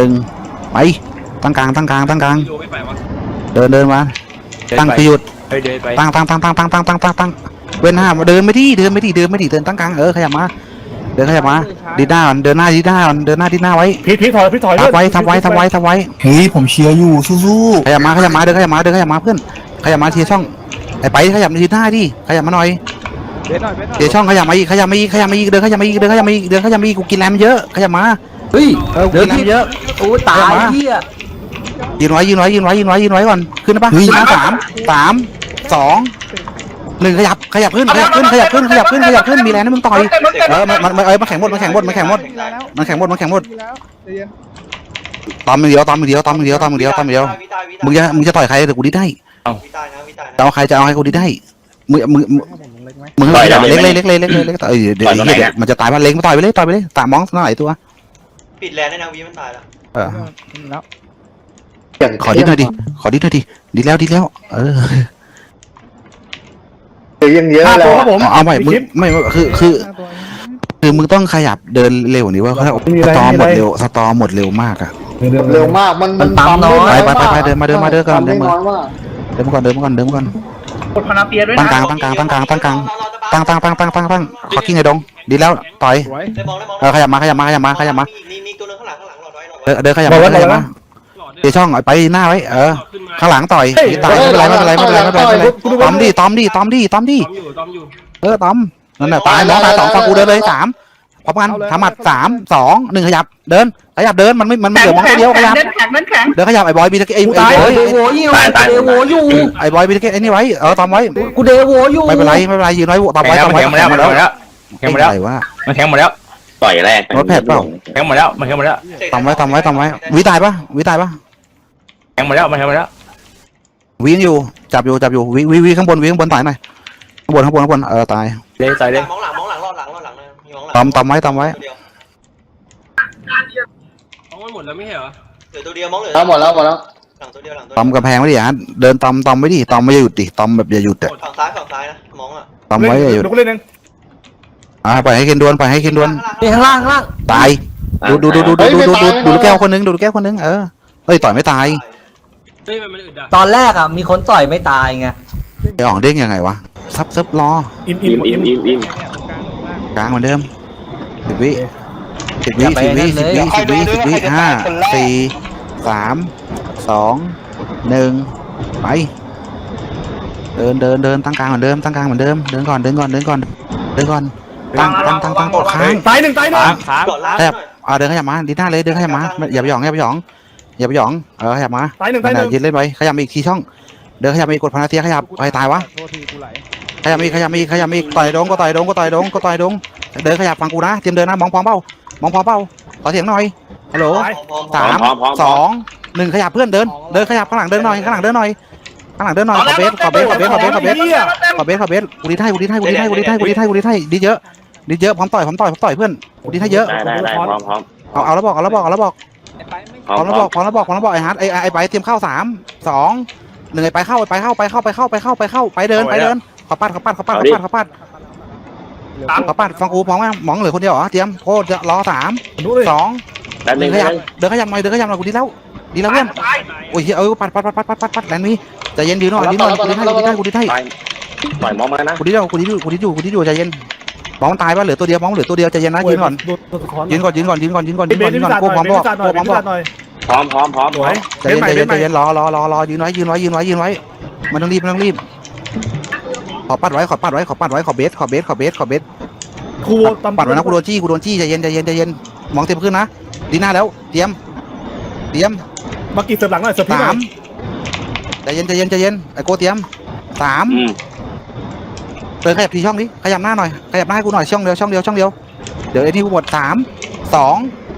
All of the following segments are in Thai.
ตึงไปตั้งกลางตั้งกลางตั้งกลางโยไม่ไปวะเดินเดินมาตั้งคือหยุดเฮ้ยเดินไปตั้งตั้งตั้งตั้งตั้งตั้งตั้งตั้งตั้งเว้นห้ามาเดินไม่ดีเดินไม่ดีเดินไม่ดีเดินตั้งกลางเออขยับมาเดินขยับมาดีหน้าก่อนเดินหน้าดีหน้าก่อนเดินหน้าดีหน้าไว้พีทพีทถอยพีทถอยทับไว้ทับไว้ทับไว้ทับไว้เฮ้ยผมเชียร์อยู่สู้ขยับมาขยับมาเดินขยับมาเดินขยับมาเพื่อนขยับมาทีละช่องไอ้ไปขยับมาทีหน้าดิขยับมาหน่อยเบสหน่อยเบสหน่อยทีละช่องขยับมาอีกขยับมาอีกขยับมาอีกเดินขยับมาอีกเดินขยับมาอีกเดินขยับมาอีกกูกินแรมเยอะขยับมาๆเฮ้ยเออกูกินแรมเยอะ โอ้ตายเฮียยืนไว้ยืนไว้ยืนไว้ยืนไว้ยืนไว้ก่อนขึ้นนะปะขึ้นนะสามสามสองหนึ่งขยับขยับขึ้นขยับขึ้นขยับขึ้นขยับขึ้นขยับขึ้นมีแรงให้มึงต่อยเออมันมันมันเออมันแข็งหมดมันแข็งหมดมันแข็งหมดมันแข็งหมดมันแข็งหมดตอมมือเดียวตอมมือเดียวตอมมือเดียวตอมมือเดียวตอมมือเดียวมึงจะมึงจะต่อยใครเดี๋ยวกูดีได้วิตายนะวิตายนะจะเอาใครจะเอาใครกูดีได้มึงมึงมึงเล็กเล็กเล็กเล็กเล็กเล็กเล็กต่อยเดี๋ยวเดี๋ยวมันจะตายมันเล็กมาต่อยไปเลยต่อยไปเลยตามมองหน่อยตัว ปิดแลนด์ได้นะวีมันตายแล้วเออแล้วขอดิหน่อยดิ ขอดิหน่อยดิดีแล้วดีแล้ว เออยังเยอะห้าแล้ตัววครับผมเอาใหม่มึงไม่คือคือคือมึงต้องขยับเดินเร็วนี่ว่าเขาสตอหมดเร็วสตอหมดเร็วมากอะ เร็วมากมันมันปั๊มน้อย ไปไปไปไปเดินมาเดินมาเดินก่อนเดินมาเดินมาก่อนเดินมาก่อนเดินมาก่อน กดพนาเปียด้วยตั้งนะกลางตั้งกลางตั้งกลางตั้งกลางตั้งตั้งตั้งตั้งตั้งตั้งขอกิ้งไอ้ดงดีแล้วต่อยสวย ได้มองได้มองเออขยับมาขยับมาขยับมาขยับมามีมีตัวนึ เดิไว้นเดินขยับมาขยับมาเดี๋ยวช่องไปหน้าไว้เออข้างหลังต่อยตายไม่เป็นไรไม่เป็นไรไม่เป็นไรไม่เป็นไรไม่เป็นไรตอมดิตอมดิตอมดิตอมดิตอมอยู่ตอมอยู่เออตอมนั่นแหละตายน้องตายสองฟังกูเดินเลยสามพร้อมกันทำหมัดสามสองหนึ่งขยับเดินขยับเดินมันไม่มันไม่เหลือมองเดียวขยับแข็งนั่นแข็งเดินขยับไอ้บอยบีตะกี้ไอ้ตายไอ้บอยเดโวอยู่เดโวอยู่ไอ้บอยบีตะกี้ไอ้นี่ไว้เออตอมไว้กูเดโวอยู่ไม่เป็นไรไม่เป็นไรยืนไว้ตอมแข็งไว้แล้วตอมมันไว้แข็งหมดแล้วมันแข็งหมดแล้วแข็งหมดแล้วมันแข็งหมดแล้ว ต่อยแรกรถแผดเปล่าแข็งหมดแล้วมันแข็งหมดแล้วตอมไว้ตอมไว้ตอมไว้วิตายปะวิตายปะแข็งหมดแล้วมันแข็งหมดแล้ววิอยู่จับอยู่จับอยู่วิวิวิข้างบนวิข้างบนตายหน่อยข้างบนข้างบนข้างบนเออตายเลยใส่เลยมองหลังมองหลังรอดหลังรอดหลังนะมีมองหลังตอมตอมไว้ตอมไว้เดียวเอามันหมดแล้วไม่ใช่เหรอเหลือตัวเดียวมองเหลือแล้วหมดแล้วหมดแล้วหลังตัวเดียวหลังตัวตอมกระแพงไว้ดิฮะเดินตอมตอมไว้ดิตอมไม่หยุดดิตอมแบบอย่าหยุดอะฝั่งซ้ายฝั่งซ้ายนะมองอะตอมไว้อย่าหยุดเดี๋ยวกูเล่นเอง อ่าปล่อยให้เคนดวนปล่อยให้เคนดวนนี่ข้างล่างข้างล่างตายดูดูดูดูดูดูดูดูดูลูกแก้วคนนึงดูลูกแก้วคนนึงเออเฮ้ยต่อยไม่ตายเฮ้ยมันมันอึดอะตอนแรกอะมีคนต่อยไม่ตายไงไอ้อ่องเด้งยังไงวะซับซับรออิมอิอิ่มมอิ่มอิ่มอิ่มกลางเหมือนเดิมสิบวิสิบวิสิบวิสิบวิสิบวิสิบวิห้าสี่สามสองหนึ่งไปเดินเดินเดินตั้งกลางเหมือนเดิมตั้งกลางเหมือนเดิมเดินก่อนเดินก่อนเดินก่อนเดินก่อน ตั้งตั้งตั้งตั้งกดค้างตายหนึ่งตายหนึ่งค้างค้างก่อนล่างแทบอ่าเดินขยับมาดีหน้าเลยเดินขยับมาอย่าไปหยองอย่าไปหยองอย่าไปหยองเออขยับมาตายหนึ่งตายหนั่นนึ่งน่ะยืนเล่นไปขยับมาอีกทีช่อง เดินขยับมาอีกกดพนาเทียขยับใครตายวะโทษทีกูไหลขยับมาอีกขยับมาอีกขยับมาอีกต่อยดงก็ต่อยดงก็ต่อยดงก็ต่อยดงเดินขยับฟังกูนะเตรียมเดินนะมองพร้อมเป้ามองพร้อมเป้าขอเสียงหน่อยฮัลโหลพร้อมสามสองหนึ่งขยับเพื่อนเดิน เดินขยับข้างหลังเดินหน่อยข้างหลังเดินหน่อย ข้างหลังเดินหน่อยขอเบสขอเบสขอเบสขอเบสขอเบสเฮียขอเบสขอเบสกูดีไทยกูดีไทยกูดีไทยกูดีไทยกูดีไทยกูดีไทยดีเยอะดีเยอะพร้อมต่อยพร้อมต่อยพร้อมต่อยเพื่อนกูดีไทยเยอะได้ได้ได้พร้อมพร้อมเอาเอาแล้วบอกเอาแล้วบอกเอาแล้วบอกพร้อพมร้อมพแล้วร้บออมกพร้อมแล้วบอกพร้อมแล้วบอกไอ้ฮัทไอ้ไอ้ไอ้ไปเตรียมเข้าสามสองหนึ่งไอ้ไปเข้าไอ้ไปเข้าไปเข้าไปเข้าไปเข้าไปเข้าไปเดินไปเดินขอปัดขอปัดขอปัดขอปัดขอปัดขอปัดฟังกูมองไหมมองเหลือคนเดียวเหรอเตรียมโคตรจะรอสามดูเลยสองแป๊บหนึนึ่งงขยับเดินขยับหน่อยเดินขยับหน่อยกูดีแล้ว ดีแล้วเพื่อนโอ้ยเออปัดปัดปัดปัดปัดปัดปัดแลนด์มีใจเย็นดีหน่อยดีหน่อยกูดีให้กูดีให้กูดีให้ตายปล่อยมองมานะกูดีแล้วกูดีอยู่กูดีอยู่กูดีอยู่ใจเย็นมองตายป่ะเหลือตัวเดียวมองเหลือตัวเดียวใจเย็นนะยืนก่อนดูดูสะท้อนยืนก่อนยืนก่อนยืนก่อนยืนก่อนยืนเบก่อนสยืนินก่อนสัตกูหน่พร้ออยมเบบอกสนิสัตหน่กูอยพร้อมบอกเบสนิสัตหน่อยพร้อมพร้อมพร้อมสวยใจเย็นใจเย็นใจเย็นรอรอรอรอยืนไว้ยืนไว้ยืนไว้ยืนไว้ไมันต้องรีบไม่ต้องรีบ ขอปัดไว้ขอปัดไว้ขอปัดไว้ขอเบสขอเบสขอเบสขอเบสครูตำปัดไว้นะกูโดนจี้กูโดนจี้ใจเย็นใจเย็นใจเย็นมองเต็มขึ้นนะดีหน้าแล้วเตรียมเตรียม มากี่เสิร์ฟหลังหน่อยเสิร์ฟพี่หสาน่อมยใจเย็นใจเย็นใจเย็นไอ้โกเตรียมสามอืมเดินขยับทีช่องนี้ขยับหน้าหน่อยขยับหน้าให้กูหน่อยช่องเดียวช่องเดียวช่องเดียวเดี๋ยวไอ้นี่กูหมดสามสอง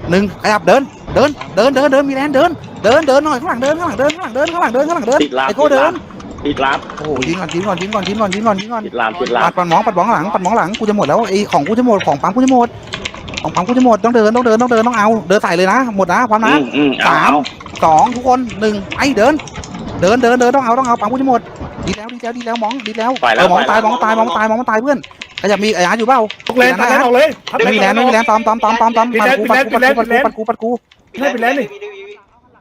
หนึ่งขยับเดินเดินเดินเดินเดินมีแรงเดินเดินเดินหน่อยข้างหลังเดินข้างหลังเดินข้างหลังเดินข้างหลังเดินข้างหลังเดินติดลามไอ้โกเดินติดลามโอ้โหยิงก่อนยิงก่อนยิงก่อนยิงก่อนยิงก่อนยิงก่อน ติดลามติดลาปัมดปัดหมองปัดหมองหลังปัดหมองหลังกูจะหมดแล้วไอ้ของกูจะหมดของปั๊มกูจะหมดของปั๊มกูจะหมดต้องเดินต้องเดินต้องเดินต้องเอาเดินใส่เลยนะหมดนะพร้อมอืนะมอืมเอาสามเอา สองทุกคนหนึ่งไอ้เดิน เดินเดินเดินต้องเอาต้องเอาปั๊มกูจะหมดดีแล้วดีแล้วดีแล้วหมองดีแล้วไปเอแล้อวหมองไปตายหมแล้องตายหมองตายหมองตายเพื่อนขยับมีไอ้อาร์ตอยู่เปล่าตกเลนตายแล้วออกเลยไม่มีแรงไม่มีแรงตอมตอมตอมตอมตอมปัดกูปัดกูปัดกูปัดกูปัดกูให้เป็นแลนด์นี่มีดีวี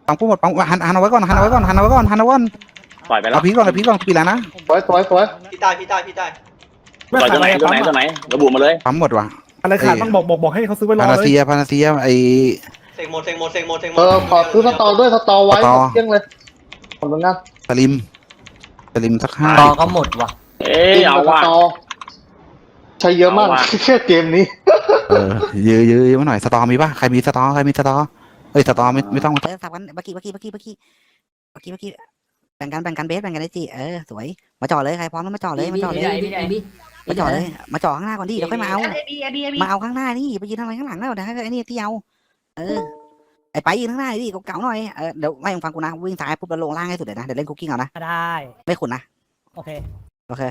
ปังปุ๊บหมดปังหันหันเอาไว้ก่อนหันเอาไว้ก่อนหันเอาไว้ก่อนหันเอาไว้ก่อนต่อยไปแล้เอาวพีก่อนเอาพีก่อนปีแล้วนะสวยสวยสวยพี่ใต้พี่ใต้พี่ใต้ไม่ต่อยขาตัดวอะไหนไรตัวไหนตัวไหนระบุมาเลยปั๊มหมดว่ะอะไรขาดต้องบอกบอกบอกให้เขาซื้อไว้รอพานาเลยเซียพานาเซียไอ เซงหมดเซงหมดเซงหมดเซงหมดเออขอซื้อสตอด้วยสตอไว้สตอ เที่ยงเลยขอบคุณนะสลิมสลิมสักห้าต่อก็หมดว่ะ เอ้ยเอาว่ะ สตอใช้เยอะมากเอาว่ะ แค่เกมนี้ เออยื้อยื้อยื้อมาหน่อยสตอมีป่ะใครมีสตอใครมีสตอเอ้ยสตอไม่ไม่ต้องเออสับกันเมื่อกี้เมื่อกี้เมื่อกี้เมื่อกี้เมื่อกี้เมื่อกี้แบ่งกันแบ่งกันเบสแบ่งกันได้จีเออสวยมาจ่อเลยใครพร้อมแล้วมาจ่อเลยมาจ่อเลย มาจ่อเลย มาจ่อข้างหน้าก่อนดิเดี๋ยวค่อยมาเอา มาเอาข้างหน้านี่ไปยืนทำอะไรข้างหลังแล้วเดี๋ยวให้ไอ้นี่ที่เอา เออไอ้ไปยืนข้างหน้าดิเก่าๆหน่อยเออเดี๋ยวไม่ฟังกูนะวิ่งซ้ายปุ๊บแล้วลงล่างให้สุดเลยนะเดี๋ยวเล่นคุกกิ้งเอานะได้ ไม่ขุนนะโอเคโอเค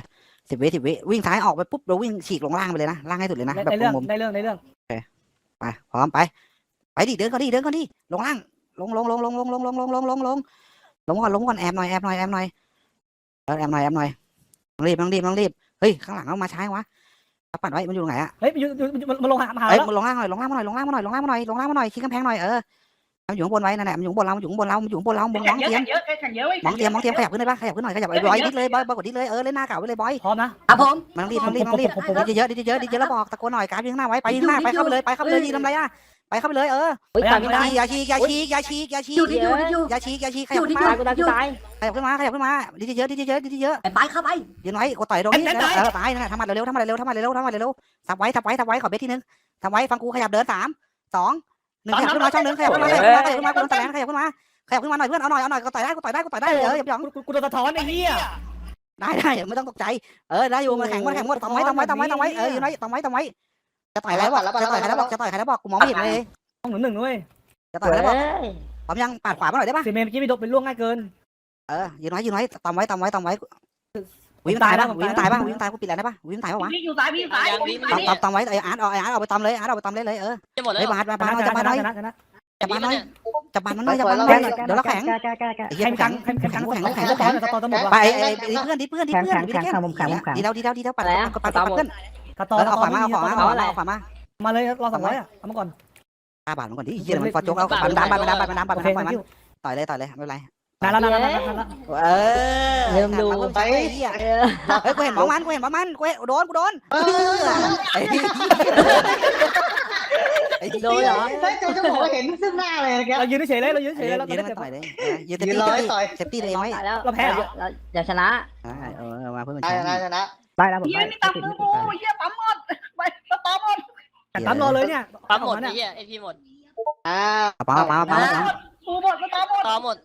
สิบวิสิบวิวิ่งซ้ายออกไปปุ๊บเราวิ่งฉีกลงล่างไปเลยนะล่างให้สุดเลยนะได้แบบได้เรื่องมุมได้เรื่องได้เรื่องไปพร้อมไป ไปดิเดินก่อนดิเดินก่อนดิลงล่างลงลงลงลงลงลงลงลงลงลงลงลงก่อนลงก่อนแอบหน่อยแอบหน่อยแอบหน่อยเออแอบหน่อยแอบหน่อยต้องรีบต้องรีบต้องรีบเฮ้ยข้างหลังเอามาใช้วะ เอาปัดไว้มันอยู่ตรงไหนอะเฮ้ยอยู่อยู่อยู่มันลงหามาหาเอ้ยแล้วมันลงล่างหน่อยลงล่างมาหน่อยลงล่างมาหน่อยลงล่างมาหน่อยลงล่างมาหน่อยคิดกำแพงหน่อยเออมันอยู่ข้างบนไว้นั่นแหละมันอยู่ข้างบนเรามันอยู่ข้างบนเรามันอยู่ข้างบนเรามองมองเทียมเยอะแข่งเยอะมองเทียมมองเทียมขยับขึ้นได้ปะขยับขึ้นหน่อยขยับไอ้บอยดิเลยบอยบอยกดดิเลยเออเล่นหน้าเก่าไว้เลยบอยพร้อมนะครับผม มันต้องรีบต้องรีบต้องรีบดิเยอะดิเยอะดิเยอะแล้วบอกตะโกนหน่อยกราฟยืนข้างหน้าไว้ไปยืนข้างหน้าไปเข้าไปเลยไปเข้าไปเลยยืนทำไรอะ ไปเข้าไปเลยเอออย่าฉีกอย่าฉีกอย่าฉีกอย่าฉีกอย่าฉีกอย่าฉีกขยับขึ้นมาขยับขึ้นมาขยับขึ้นมาดิเยอะดิเยอะดิเยอะไปเข้าไปยืนไว้กดต่อยตรงนี้เออตายนั่นแหละทำมันเร็วๆทำมันเร็วๆทำมันเร็วๆทำมันเร็วๆทับไว้ทับไว้ทับไว้ขอเบสทีนึงทับไว้ฟังกูขยับเดินสามสองหนึ่งขยับขึ้นมาช่องหนึ่งขยับขึ้นมาขยับขึ้นมาขยับขึ้นมากูโดนตะแลนขยับขึ้นมาขยับขึ้นมาหน่อยเพื่อนเอาหน่อยเอาหน่อยก็ต่อยได้ก็ต่อยได้ก็ต่อยได้เอออย่าหยองกูกูโดนสะท้อนไอ้เหี้ยได้ได้ไม่ต้องตกใจเออได้อยู่มาแข่งมาแข่งหมดตำไว้ตำไว้ตำไว้ตำไว้เออยืนไว้ตำไว้ตำไว้ จะต่อยอะไรบอกจะต่อยใครแล้วบอกจะต่อยใครแล้วบอกกูมองไม่เห็นเลยต้องหนึ่งหนึ่งด้วยจะต่อยแล้วบอกพร้อมยังปาดขวามาหน่อยได้ปะเซเมนเมื่อกี้ไม่โดนเป็นล่วงง่ายเกิน เออยืนไว้ยืนไว้ตำไว้ตำไว้ตำไว้วิ่งตายบ้างวิ่งตายบ้างวิ่งตายกูปิดแล้วได้ปะวิ่งตายปะวะอยู่ซ้ายพี่ซ้ายตำตำตำไว้ไอ้อาร์ตเอาไอ้อาร์ตเอาไปตำเลยอาร์ตเอาไปตำเลยเลยเออจะหมดแล้วเฮ้ยบาดบาดชบาดนะจะบาดน้อยชนะชนะจะบาดน้อยจะบาดมันน้อยจะบาดมันน้อยเดี๋ยวเราแข็งไอ้เหี้ยให้แข็แข็งงแข็ให้งแข็แข็งงแข็แข็งงแข็แข็งงสตอร์จะหมดไปว่ะไอ้เพื่อนดิเพื่อนดิเพื่อนดิเพื่อนดีแล้วดีแล้วดีแล้วปัดปัดเพื่อน สตอเอร์อเอาขวามาเอาขวามาเอาขวามาเอาขวามามาเลยรอสองร้อยอะเอามาก่อนตาบาดมันก่อนดิเหี้ยมันฟอจกเอาปัดน้ำปัดน้ำปัดน้ำปัดโอเคน้ำปัด thank มัน you ต่อยเลยต่อยเลยไม่เป็นไรนานแล้วนานแล้วนานแล้วนานแล้วเออเหี้ยเฮ้ยกูเห็นหมอมันกูเห็นหมอมันกูโดนกูโดนไอ้ไอ้โดนเหรอจะบอกว่าเห็นซึ่งหน้าเลยนะแกเรายืนเฉยเลยเรายืนเฉยยืเลยนเรายืนเจ็มันบต่อยเลยยืนเซฟตี้เซฟตี้ตัวเองไว้เราแพ้เหรออย่าชนะเออมาเพื่อนได้นะชนะ ได้แล้วผมเฮียนี่ตำมือกูเฮียปั๊มหมดไปสตอหมดแต่ปั๊มรอเลยเนี่ยปั๊มหมดเนี่ยไอ้เหี้ยไอพีหมดอ่าปั๊มปั๊มปั๊มปั๊มกูหมดสตอหมด ต่อหมด